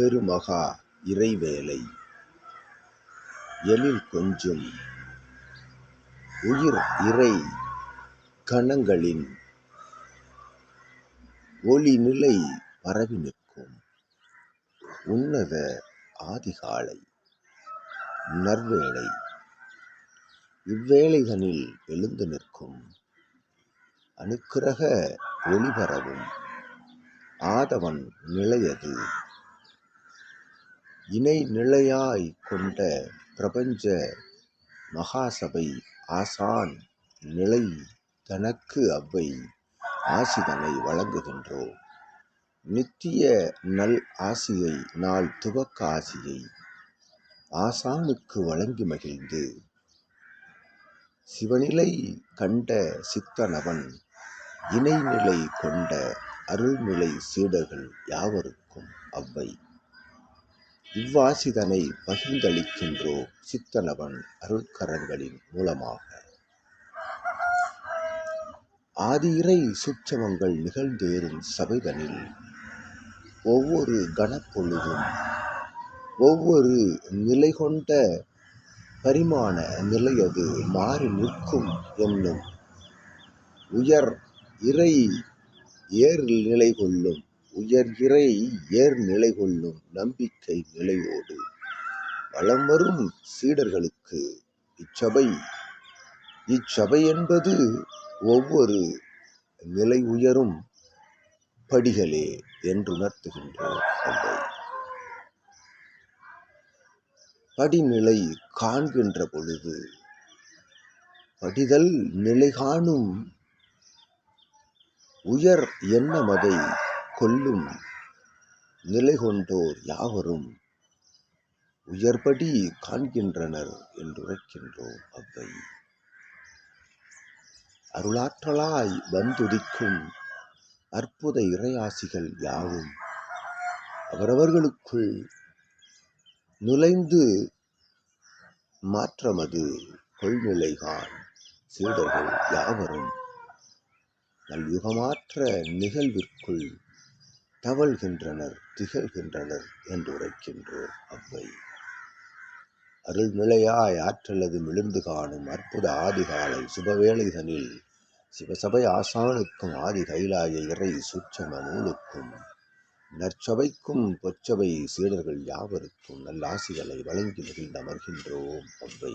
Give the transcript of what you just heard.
பெருமகா இறைவேலை எழில் கொஞ்சும் உயிர் இறை கணங்களின் ஒளிநிலை பரவி நிற்கும் உன்னத ஆதிகாலை நற்வேளை. இவ்வேளைதனில் எழுந்து நிற்கும் அனுக்கிரக ஒளிபரவும் ஆதவன் நிலையது இணை நிலையாய் கொண்ட பிரபஞ்ச மகாசபை ஆசான் நிலை தனக்கு அவ்வை ஆசிதனை வழங்குகின்றோம் நித்திய நல் ஆசியை நாள் துவக்க ஆசியை ஆசானுக்கு வழங்கி மகிழ்ந்து சிவநிலை கண்ட சித்தனவன் இணைநிலை கொண்ட அருள்நிலை சீடர்கள் யாவருக்கும் அவ்வை இவ்வாசிதனை பகிர்ந்தளிக்கின்றோ சித்தனவன் அருட்கரங்களின் மூலமாக. ஆதியிறை சுற்றமங்கள் நிகழ்ந்தேறும் சபைதனில் ஒவ்வொரு கணப்பொழுதும் ஒவ்வொரு நிலை கொண்ட பரிமாண நிலையது மாறி நிற்கும் என்னும் உயர் இறை ஏர் நிலை கொள்ளும் உயர் இறை ஏர் நிலை கொள்ளும் நம்பிக்கை நிலையோடு வலம் வரும் சீடர்களுக்கு இச்சபை. இச்சபை என்பது ஒவ்வொரு நிலை உயரும் படிகளே என்றுணர்த்துகின்ற அவை படிநிலை காண்கின்ற பொழுது படிதல் நிலை காணும் உயர் எண்ணமதை கொல்லும் நிலை கொண்டோர் யாவரும் உயர்படி காண்கின்றனர் என்றுரைக்கின்றோம் அவ்வை. அருளாற்றலாய் வந்துதிக்கும் அற்புத இறையாசிகள் யாவும் அவரவர்களுக்குள் நுழைந்து மாற்றமது கொள்நிலைகான் சீடர்கள் யாவரும் நல்யுகமாற்ற நிகழ்விற்குள் தவழ்கின்றனர் திகழ்கின்றனர் என்று உரைக்கின்றோர் அவ்வை. அருள்நிலையாய் ஆற்றலது மிளிர்ந்து காணும் அற்புத ஆதிகாலை சுபவேளைதனில் சிவசபை ஆசானுக்கும் ஆதி கைலாய இறை சுற்றம நூலுக்கும் நற்சபைக்கும் பொற்சபை சீடர்கள் யாவருக்கும் நல்லாசிகளை வழங்கி மகிழ்ந்து அமர்கின்றோம் அவ்வை.